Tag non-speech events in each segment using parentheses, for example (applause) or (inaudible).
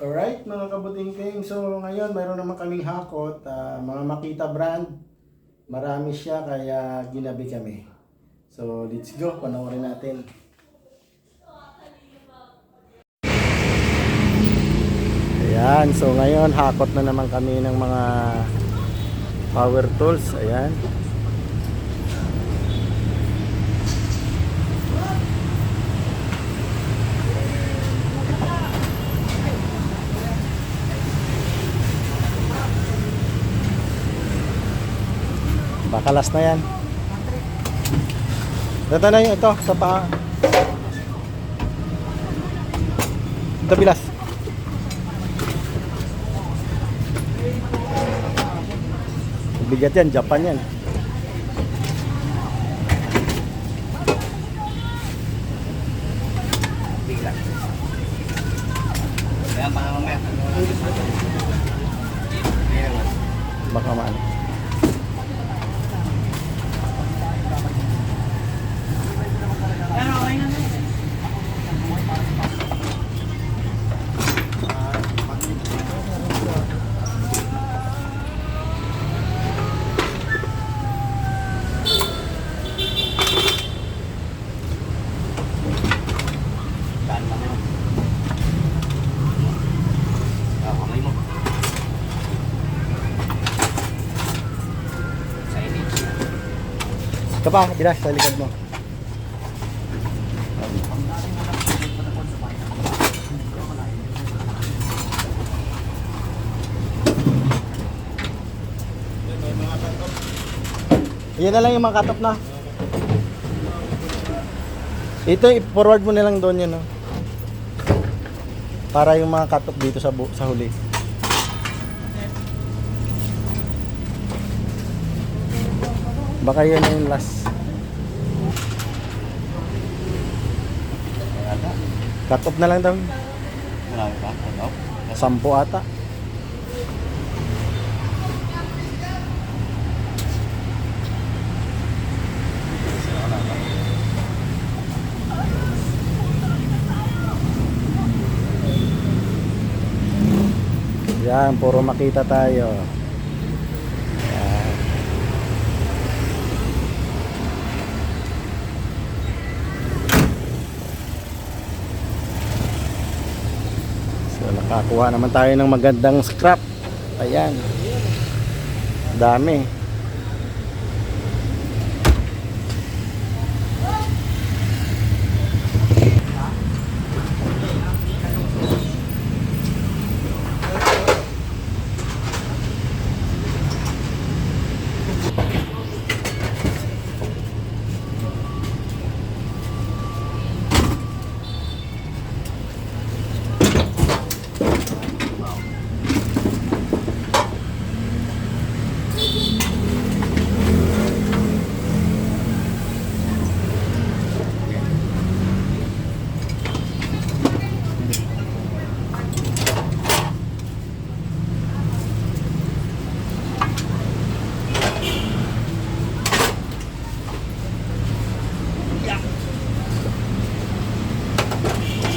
Alright mga kabutingking, so ngayon mayroon naman kaming hakot, ah, mga Makita brand. Marami siya kaya ginabi kami. So let's go, panoorin natin. Ayan, so ngayon hakot na naman kami ng mga power tools. Ayan. Baka last na yan. Ito na yung ito sa paa. Ito bilas. Bigat yan, Japan yan. Baka maano. Ito pa, bilas sa likod mo. Yan na lang yung mga off na. Ito, i-forward mo na lang doon yun. No? Para yung mga off dito sa, sa huli. Baka yun na yung last. Cut off na lang daw. Marami pa? Ano? Sampo ata. Yan, puro makita tayo. Yan. So nakakuha naman tayo ng magandang scrap. Ayan. Dami.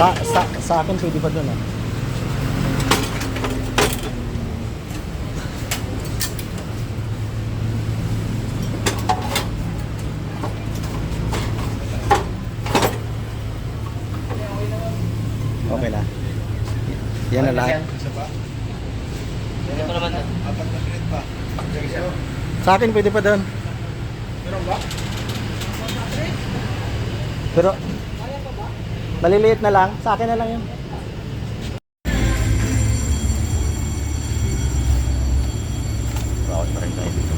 Sa, sa, sa akin pwede pa doon ah. Okay na. Yan na lahat. Sa akin pwede pa doon. Pero maliliit na lang. Sa akin na lang yun. Bawat pa rin tayo dito.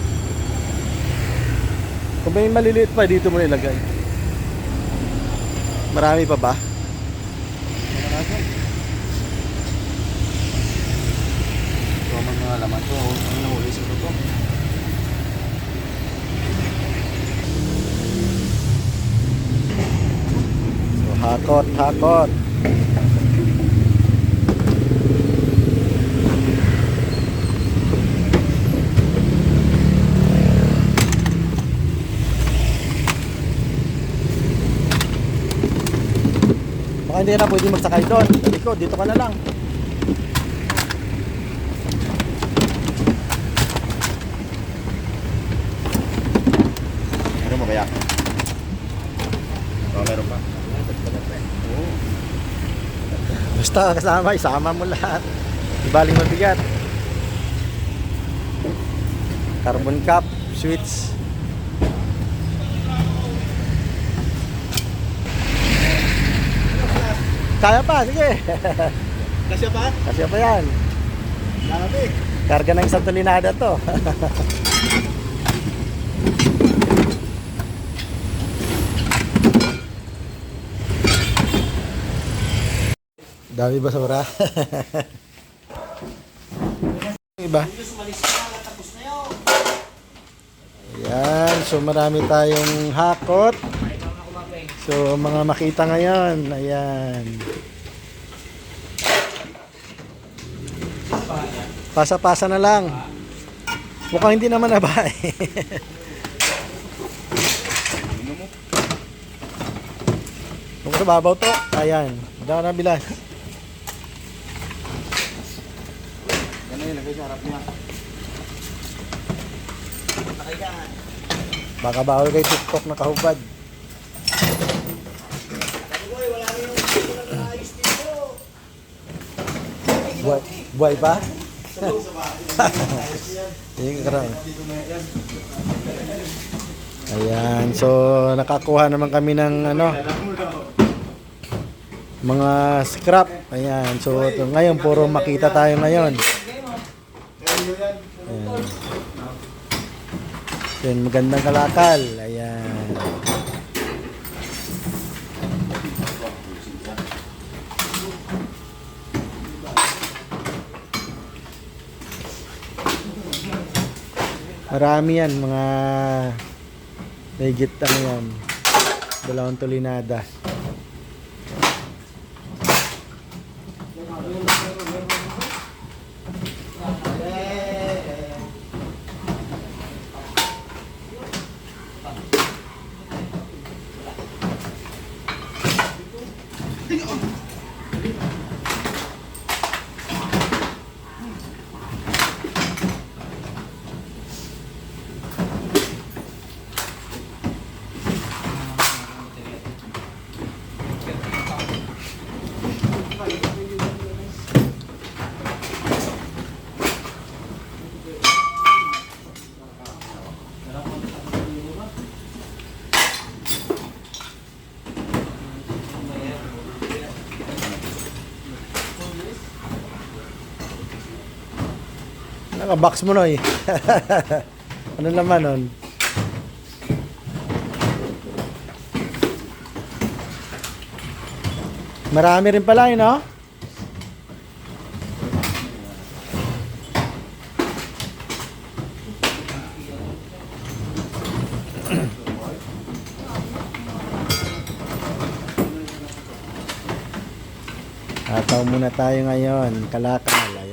Kung may maliliit pa, dito mo nilagay. Marami pa ba? Ito ang mga laman to. Ang nahuli sa ito. Hakot, hakot. Baka hindi na pwede magsakay doon. Sa likod, dito ka na lang. Ano mo kaya? Oh, meron pa. Oo. Basta kasama, isama mo lahat. Di baling mabigat. Carbon cap, switch. Kaya pa, sige. Kasya pa? Kasi pa yan. Dami. Karga ng isang tulinada to. (laughs) Dami basura. Iba? Yan, so marami tayong hakot. So mga makita ngayon, ayan. Pasa-pasa na lang. Mukhang hindi naman nabay. Kung sa babaw to, ayan. Dama na bilas. Yan na yung lagay sa harap niya. Baka bawal kay TikTok na kahubad. Buhay, buhay pa? (laughs) Yung karang. Ayan, so nakakuha naman kami ng ano mga scrap. Ayan, so ito, ngayon puro makita tayo ngayon. Ayan. Yun, magandang kalakal. Ayan. Marami yan, mga higit ano yan. Dalawang tulinada. Naka-box mo no eh. (laughs) ano naman nun? Marami rin pala yun, no? (clears throat) Tataw muna tayo ngayon, kalakal,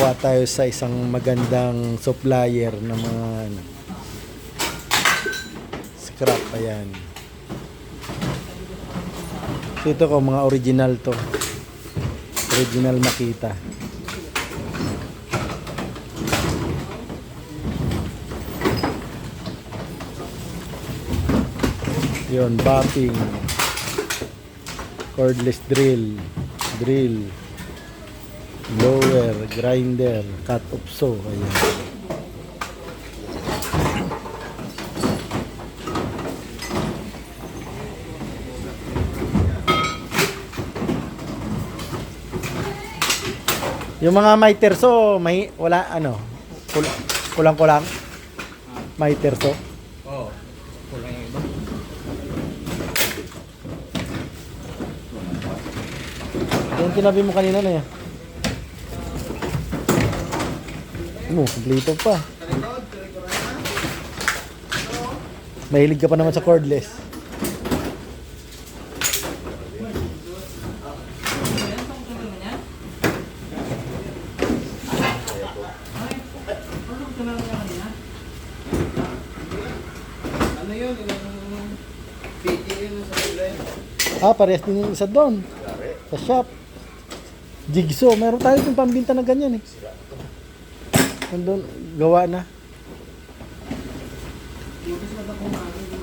ayan. kuha tayo sa isang magandang supplier ng mga ano, scrap ayan. So ito ko mga original to. Original makita. Yun bopping. Cordless drill. Drill blower, grinder, cut off saw, ayan. Yung mga miter saw, may wala ano, kul- kulang-kulang. Miter saw. Oo. Kulang yung iba. Yung tinabi mo kanina na yan. Mo, kompleto pa. Mahilig ka pa naman sa cordless. ano. Ah, parehas din yung isa doon. Sa shop. Jigsaw. Meron tayo yung pambinta na ganyan eh. Nandun, gawa na.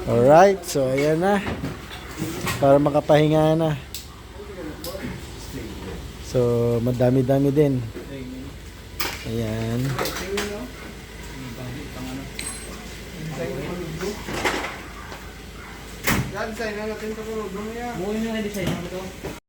Alright, so ayan na. Para makapahinga na. So, madami-dami din. Ayan. Yan, design na natin ito. Buhay na na design na ito.